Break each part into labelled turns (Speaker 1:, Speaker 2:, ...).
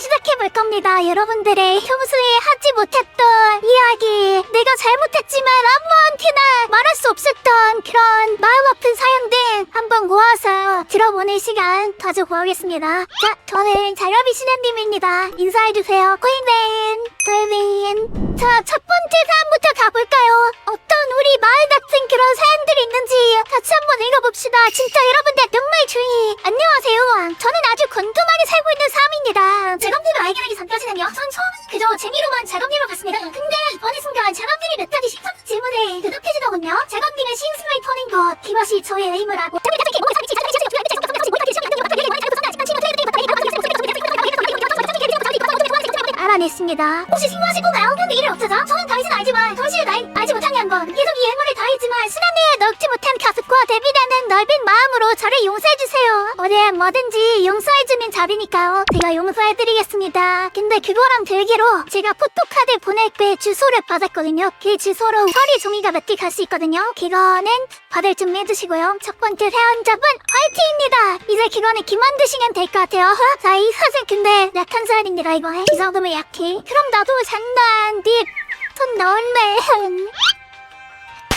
Speaker 1: 시작해볼 겁니다. 여러분들의 평소에 하지 못했던 이야기, 내가 잘못했지만 아무한테나 말할 수 없었던 그런 마음 아픈 사연들 한번 모아서 들어보는 시간 가져보겠습니다. 자, 저는 자가비 신혜님입니다. 인사해주세요. 코인맨, 돌빈. 자, 첫 번째 사연부터 가볼까요? 우리 마을 같은 그런 사연들이 있는지 같이 한번 읽어봅시다. 진짜 여러분들 눈물 주의. 안녕하세요. 저는 아주 곤두하게 살고 있는 사람입니다. 알게 되기 전까지는요. 전 처음에 그저 재미로만 제gam님을 봤습니다. 근데 어느 순간 제gam님이 몇 가지 식사 질문에 대답해주더군요. 제gam님의 신승을 터는 것, 그것이 저의 의무를 하고. 알아냈습니다. 혹시 신고하시고가요? 근데 이를 없어서? 저는 당신 알지만 당신을 날 알지 못하는 건 계속 다했지만 수단내에 넣지 못한 가슴과 대비되는 넓은 마음으로 저를 용서해주세요. 어디에 뭐든지 용서해주는 자비니까요. 제가 용서해드리겠습니다. 근데 그거랑 별개로 제가 포토카드 보낼 때 주소를 받았거든요. 그 주소로 서리 종이가 몇 개 갈 수 있거든요. 그거는 받을 좀 해주시고요. 첫 번째 사연자분 화이팅입니다. 이제 그거는 그만두시면 될 것 같아요. 자, 이 사진 근데 약한 사연입니다, 이거. 이 정도면 약해. 그럼 나도 장난, 딥, 손 넣을래.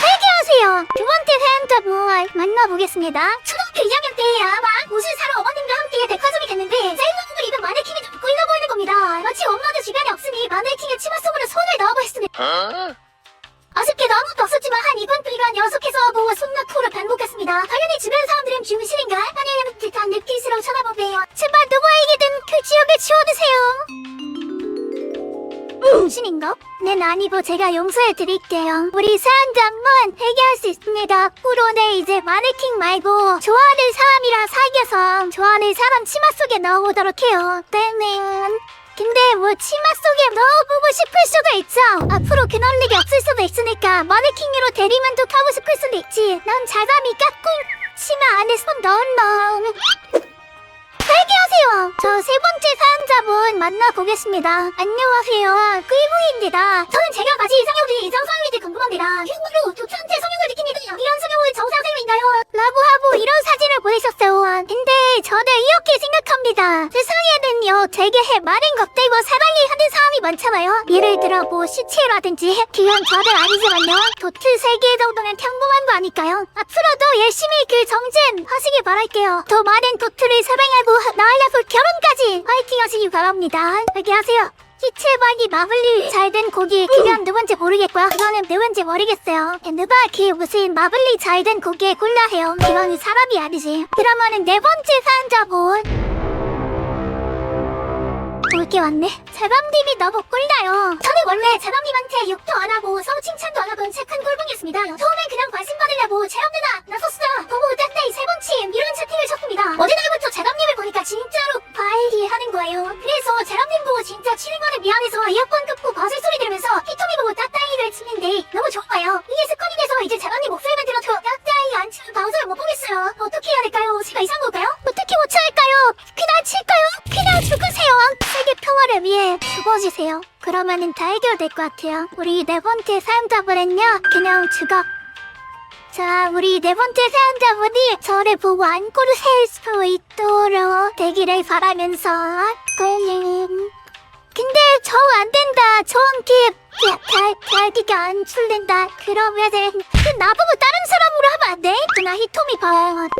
Speaker 1: 회개하세요. 두 번째 사연자분 만나보겠습니다. 초등학교 2학년 때 아마 옷을 사러 어머님과 함께 백화점이 갔는데 짧은 옷을 입은 마네킹이 좀 꼴려 보이는 겁니다. 마치 엄마도 주변에 없으니 마네킹의 치마 속으로 손을 넣어보셨습니다. 아쉽게도 아무것도 없었지만 한 2분 동안 연속해서 보고 손 넣고를 반복했습니다. 당연히 주변 사람들은 중실인가? 아니면 듯한 넷플릭스로 쳐다보네요. 제발 누구에게든 그 지역을 치워주세요. 중신인가? 네 아니고 제가 용서해 드릴게요. 우리 사연자분 회개할 수 있습니다. 후로는 이제 마네킹 말고 좋아하는 사람이랑 사귀어서 좋아하는 사람 치마 속에 넣어보도록 해요. 때는 근데 뭐 치마 속에 넣어보고 싶을 수도 있죠. 앞으로 그럴 일이 없을 수도 있으니까 마네킹으로 대리만족 하고 싶을 수도 있지. 난 자담이 깎고 치마 안에 손 넣었나. 회개하세요. 저 세 번째 사연자분 만나보겠습니다. 안녕하세요. 꿀부입니다. 저는 제가 가진 이상형들이 이상 성형인지 궁금합니다. 흉으로 조천체 성형을 느낍니다. 이런 성형은 정상생인가요? 라고 하고 이런 사진을 보내셨어요. 근데 저는 이렇게 생각합니다. 세상에는 요, 되게 많은 것들과 사랑을 하는 사람이 많잖아요. 예를 들어 뭐 시체라든지 그건 저는 아니지만요. 도트 세개 정도는 평범한 거 아닐까요? 앞으로도 열심히 그 정진 하시길 바랄게요. 더 많은 도트를 사랑하고 나아려볼 결혼까지 화이팅 하시기 바랍니다. 여기 하세요. 시체박이 마블리 잘 된 고기 그건 누군지 모르겠고요 그거는 누군지 모르겠어요 누가 그 무슨 마블리 잘 된 고기에 굴라해요 그거는 사람이 아니지 그러면은 네 번째 사연자분 올게 왔네. 제밤님이 너무 꿀나요. 저는 원래 제밤님한테 욕도 안 하고 서로 칭찬도 안 하던 착한 꼴봉이었습니다. 처음엔 그냥 관심 받으려고 제밤 누나, 나서스나, 보고 따따이 세번침 이런 채팅을 쳤습니다. 그러면은 다 해결될 것 같아요. 우리 네 번째 사연자분은요, 그냥 죽어. 자, 우리 네 번째 사연자분이 저를 보고 안고를 셀수 있도록 되기를 바라면서, 꿀님. 근데 저안 된다. 전기 야, 달, 달기가 안 풀린다. 그러면은 그 나보고 다른 사람으로 하면 안 돼? 누나 히토미 봐.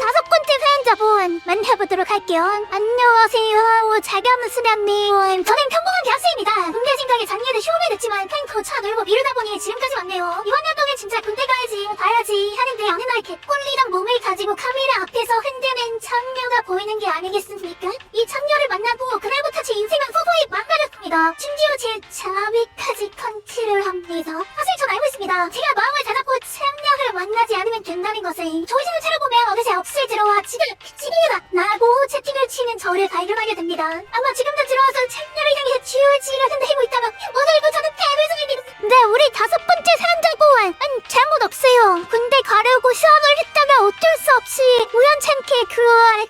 Speaker 1: 다섯 번째 사연자분 만나보도록 할게요. 안녕하세요. 자가무 수련님. 저는 평범한 대학생입니다. 군대 생각에 작년에 휴업에 됐지만 탱크 차 놀고 미루다 보니 지금까지 왔네요. 이번 연도에 진짜 군대 가야지, 봐야지 하는데 어느 날 개꼴리던 몸을 가지고 카메라 앞에서 흔드는 참녀가 보이는 게 아니겠습니까? 이 참녀를 만나고 그날부터 제 인생은 서서히 망가졌습니다. 심지어 제 자위까지 컨 트롤 합니다. 사실 전 알고 있습니다. 제가 마음을 다잡고 참녀를 만나지 않으면 된다는 것을 조이신을 차려보면 어느새 업스에 들어와 지금 지리라 나고 채팅을 치는 저를 발견하게 됩니다. 아마 지금도 들어와서 참녀를 향해 쥐어지를 흔들고 있다면 오늘부터는 대불성입니다. 근데 우리 다섯 번째 사연자분 은 잘못 없어요. 군대 가려고 시험을 했다가 어쩔 수 없이 우연찮게 그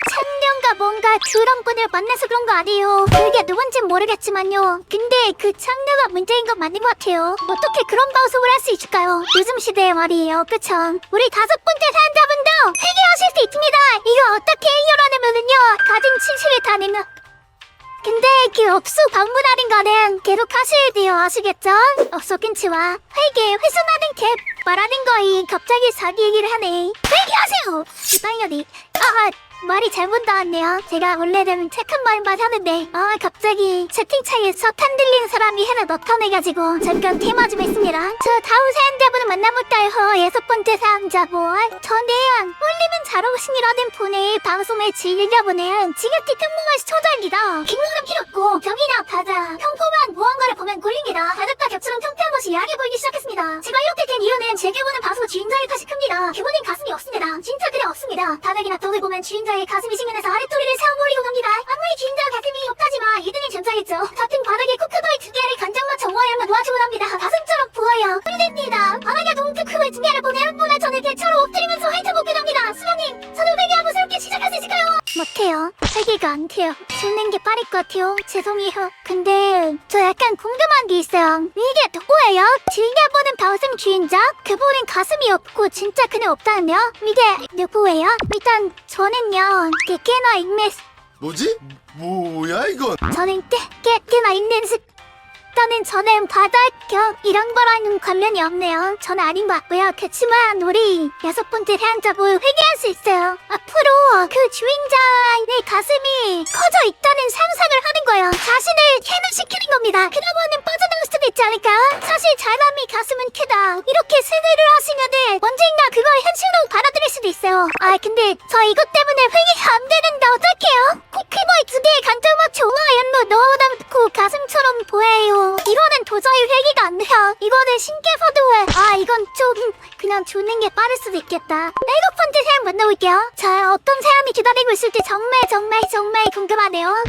Speaker 1: 참녀가 뭔가 분을 만나서 거 아니에요. 그게 누군진 모르겠지만요. 근데 그 참녀가 문제인 건 맞는 것 같아요. 어떻게 그런 방송을 할 수 있을까요? 요즘 시대에 말이에요. 그쵸? 우리 다섯 번째 사연자분도 회개하실 수 있습니다. 이거 어떻게 해결하냐면은요. 가진 친실을 다 내면 근데 그 업소 방문하는 거는 계속 하셔야 돼요 아시겠죠? 업소 김치와 회계 회수하는 개 말하는 거이 갑자기 자기 얘기를 하네 회개하세요 이방년이 아 말이 잘못 나왔네요. 제가 원래는 말만 하는데 아 갑자기 채팅창에서 탄 들린 사람이 하나 나타내가지고 잠깐 테마 좀 했습니다. 저 다음 사연자분을 만나볼까요? 여섯 번째 사연자분. 저는 홀리면 잘 오신이라는 분의 방송을 즐겨보는 지극히 평범한 시청자입니다. 빅노는 필요 없고 벽이나 바다 평범한 무언가를 보면 굴립니다. 바닷가 겹처럼 평평한 것이 야하게 보이기 시작했습니다. 제가 이렇게 된 이유는 제게 보는 방송 주인자의 탓이 큽니다. 그분은 가슴이 없습니다. 진짜 그래 없습니다. 바닥이나 벽을 보면 주인 자의 가슴이 식는해서 아랫도리를 세워버리고 갑니다. 아무리 주인자가 가슴이 없다지만 이등이 괜찮겠죠. 같은 바닥에 코크바이 두 개를 간장 맞춰 모아야 하면 놓아주고 합니다. 가슴처럼 부어요. 흘립니다. 바닥에 동크 크바이 두 개를 보내 한 분을 전에 대처로 엎드리면서 핥아보기도 합니다. 수녀님 저는 회개 한번 새롭게 시작할 수 있을까요? 못해요. 회개가 안 돼요. 죽는 게 빠를 것 같아요. 죄송해요. 근데 저 약간 궁금한 게 있어요. 이게 누구예요? 즐겨 보는 방송 주인자? 그분은 가슴이 없고 진짜 그는 없다며? 이게 누구예요? 일단 저는요 깨깨나 인맥
Speaker 2: 뭐지? 뭐야 이건?
Speaker 1: 저는 깨, 깨, 깨나 있는 습 저는 저는 바다격 이런 거랑은 관련이 없네요. 저는 아닌 것 같고요. 그치만 우리 여섯 번째 사연자분 회개할 수 있어요. 앞으로 그 주인자의 가슴이 커져 있다는 상상을 하는 거예요. 자신을 해면시키는 겁니다. 그러면은 빠져나갈 수도 있지 않을까요? 사실 사람이 가슴은 크다. 이렇게 세뇌를 하시면은 언젠가 그걸 현실로 받아들일 수도 있어요. 아 근데 저 이것 때문에 회개가 안 되는데 어떡해요? 코키보이 두 개의 간장 맞춰 우아연로 넣어놓고 가슴처럼 보여요. 도저히 회개가 안 돼요. 이거는 신께서도 아 이건 좀 그냥 주는 게 빠를 수도 있겠다. 일곱 번째 사연 만나볼게요. 자 어떤 사연이 기다리고 있을지 정말 정말 정말 궁금하네요.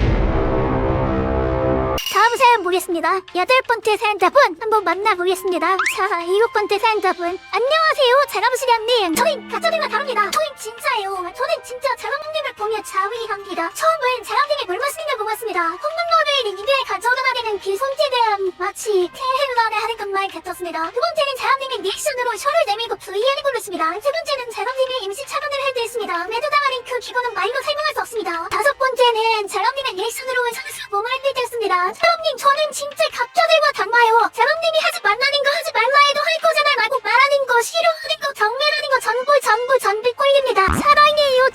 Speaker 1: 다음 사연 보겠습니다. 여덟 번째 사연자분 한번 만나보겠습니다. 자, 일곱 번째 사연자분 안녕하세요, 자감수련님. 저희 가짜들과 다릅니다. 저희 진짜예요. 저는 진짜 자감님 을 보며 자위합니다. 처음은 자감님이 물 마시는 걸 보았습니다. 홈런러를 입에 가져가는 그 손짓은 마치 테헤란에 하는 것만 같았습니다. 두 번째는 자감님이 리액션으로 혀를 내밀고 V를 불렀습니다. 세 번째는 자감님이 임시 차단을 할 때였습니다. 매도당하는 그 기분은 말로 설명할 수 없습니다. 다섯 번째는 자감님의 리액션으로 선수 몸을 때였습니다. 사람님 저는 진짜 갑자들과 달라요. 사람님이 하지 말라는 거 하지 말라 해도 할 거잖아요. 말고 말하는 거 싫어하는 거 경멸하는 거 전부 전부 전부 꼴립니다.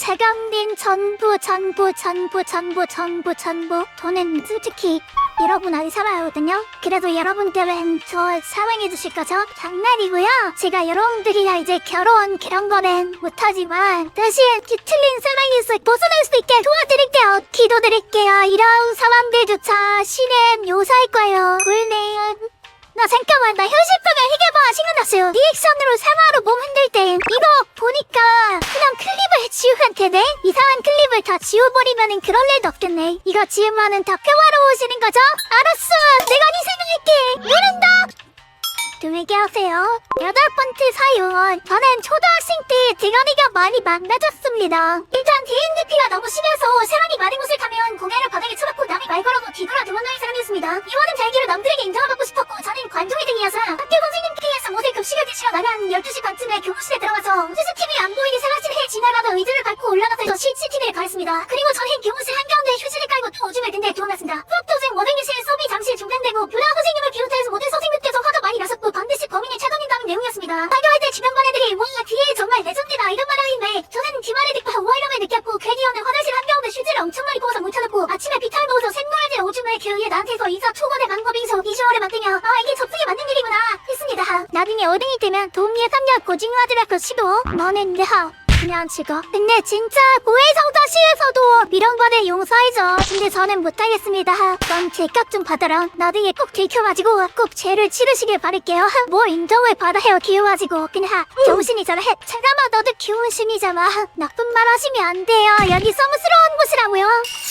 Speaker 1: 자감님 전부 전부 전부 전부 전부 전부 저는 솔직히 여러분 아직 살아야거든요. 그래도 여러분들은 저 사랑해 주실 거죠? 장난이고요. 제가 여러분들이랑 이제 결혼 그런 거는 못하지만 다시 뒤틀린 사랑에서 벗어날 수 있게 도와드릴게요. 기도드릴게요. 이런 사람들조차 신의 요사일 거예요. 굴네요. 나 잠깐만 나 현실적인 해결방 생각났어요. 리액션으로 사마로 몸 흔들 때 이거 보니까 그냥 클립을 지우면 되네? 이상한 클립을 다 지워버리면은 그럴 일도 없겠네. 이거 지우면은 다 평화로워지는 거죠? 알았어 내가 네 생각할게. 누른다 조용히 하세요. 여덟 번째 사연. 저는 초등학생 때 대가리가 많이 망가졌습니다. 일단 DNDP가 너무 심해서 사람이 많은 곳을 가면 고개를 바닥에 쳐박고 남이 말 걸어도 뒤돌아 도망가는 사람이었습니다. 이거는 잘기로 남들에게 인정을 받고 싶었고 저는 관종이 등이어서 학교 선생님께서 모두 급식을 드시러 나간 12시 반쯤에 교무실에 들어가서 CCTV 안 보이는 사각지대에 지나가다 의자를 밟고 올라가서 저 CCTV를 가렸습니다. 그리고 저는 교무실 한가운데 휴지를 깔고 또 오줌을 든데 들어갔습니다. 화장실 한가운데 휴지를 엄청 많이 부어서 묻혀놓고 아침에 비탈 먹어서 샛노란색 오줌을 그 위에 나한테서 이사 초과의 방법인서 비주얼을 만들며 아 이게 접속이 맞는 일이구나 했습니다. 나중에 어른이 되면 도미의 3년 고증하더라고 시도. 너는 내하 그냥 죽어. 근데 진짜 고해성사시에서도 미련과를 용서해줘. 근데 저는 못하겠습니다. 그럼 제값 좀 받아라. 나중에 꼭 들켜가지고 꼭 죄를 치르시길 바랄게요. 뭘 인정을 받아요 귀여워가지고. 그냥 정신이 저래. 잠깐만 너도 귀여우심이잖아. 나쁜 말 하시면 안 돼요. 여기 성스러운 곳이라고요.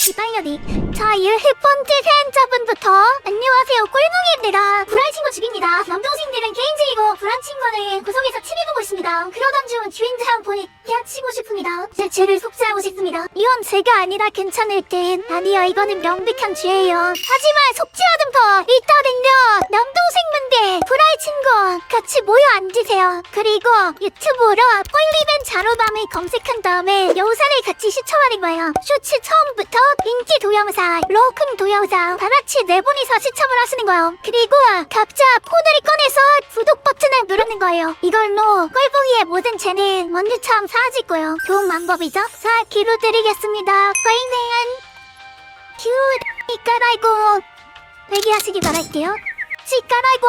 Speaker 1: 이방열이. 자, 1번째 사연자분부터 안녕하세요. 꼴뭉입니다. 불알 친구 집입니다. 남동생들은 개인적이고 불안 친구는 구석에서 TV 보고 있습니다. 그러던 중 주인장 보니 야 치고 싶습니다. 제 죄를 속죄하고 싶습니다. 이건 제가 아니라 괜찮을 땐 아니요 이거는 명백한 죄예요. 하지만 속죄하든 더 일단은요 남동생분들 불알 친구 같이 모여 앉으세요. 그리고 유튜브로 폴리벤 자로밤을 검색한 다음에 영상을 같이 시청하는 거예요. 쇼츠 처음부터 인기 동영상, 로큰 동영상 다 같이 네 분이서 시청을 하시는 거예요. 그리고 각자 폰을 꺼내서 구독 버튼을 누르는 거예요. 이걸로 꼴보기의 모든 재능 먼지처럼 사 거예요. 좋은 방법이죠? 자, 기로 드리겠습니다. 파이팅! 큐, 이 깔아이고 회개하시기 바랄게요. 치 깔아이고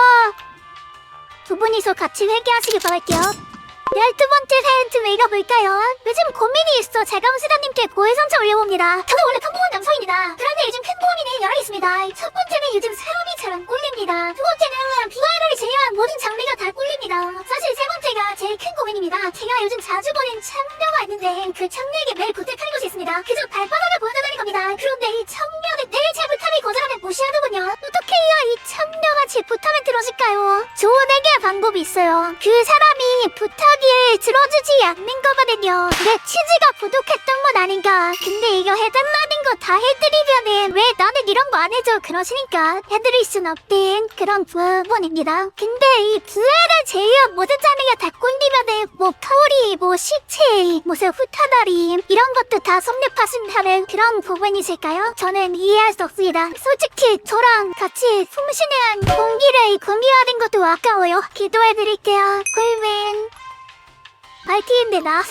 Speaker 1: 두 분이서 같이 회개하시길 바랄게요. 열두 번째 사연 좀 읽어볼까요? 요즘 고민이 있어 제감수다님께 고해성차 올려봅니다. 저는 원래 평범한 남성입니다. 그런데 요즘 큰 고민이 여러 있습니다. 첫 번째는 요즘 사람이 잘 안 꼴립니다. 두 번째는 비와이럴이 제외한 모든 장르가 다 꼴립니다. 사실 세 번째가 제일 큰 고민입니다. 제가 요즘 자주 보는 참녀가 있는데 그 참녀에게 매일 부탁하는 것이 있습니다. 그저 발바닥을 보여달라는 겁니다. 그런데 이 참녀는 내제 부탁을 거절하면 무시하는군요. 어떻게 해야 이 참녀가 제 부탁을 들어줄까요? 조언에게 방법이 있어요. 그 사람이 부탁을 들어주지 않는 거거든요. 내 치즈가 부족했던 건 아닌가. 근데 이거 해달라는 거 다 해드리면은 왜 나는 이런 거 안 해줘 그러시니까 해드릴 순 없den 그런 부분입니다. 근데 이 부해를 제외한 모든 장르가 다 뭐 카오리, 뭐 시체, 무슨 후타다리 이런 것도 다 섭렵하신다는 그런 부분이실까요? 저는 이해할 수 없습니다. 솔직히 저랑 같이 숨쉬는 공기를 공유하는 것도 아까워요. 기도해드릴게요. 꿀맨. 파이팅입니다.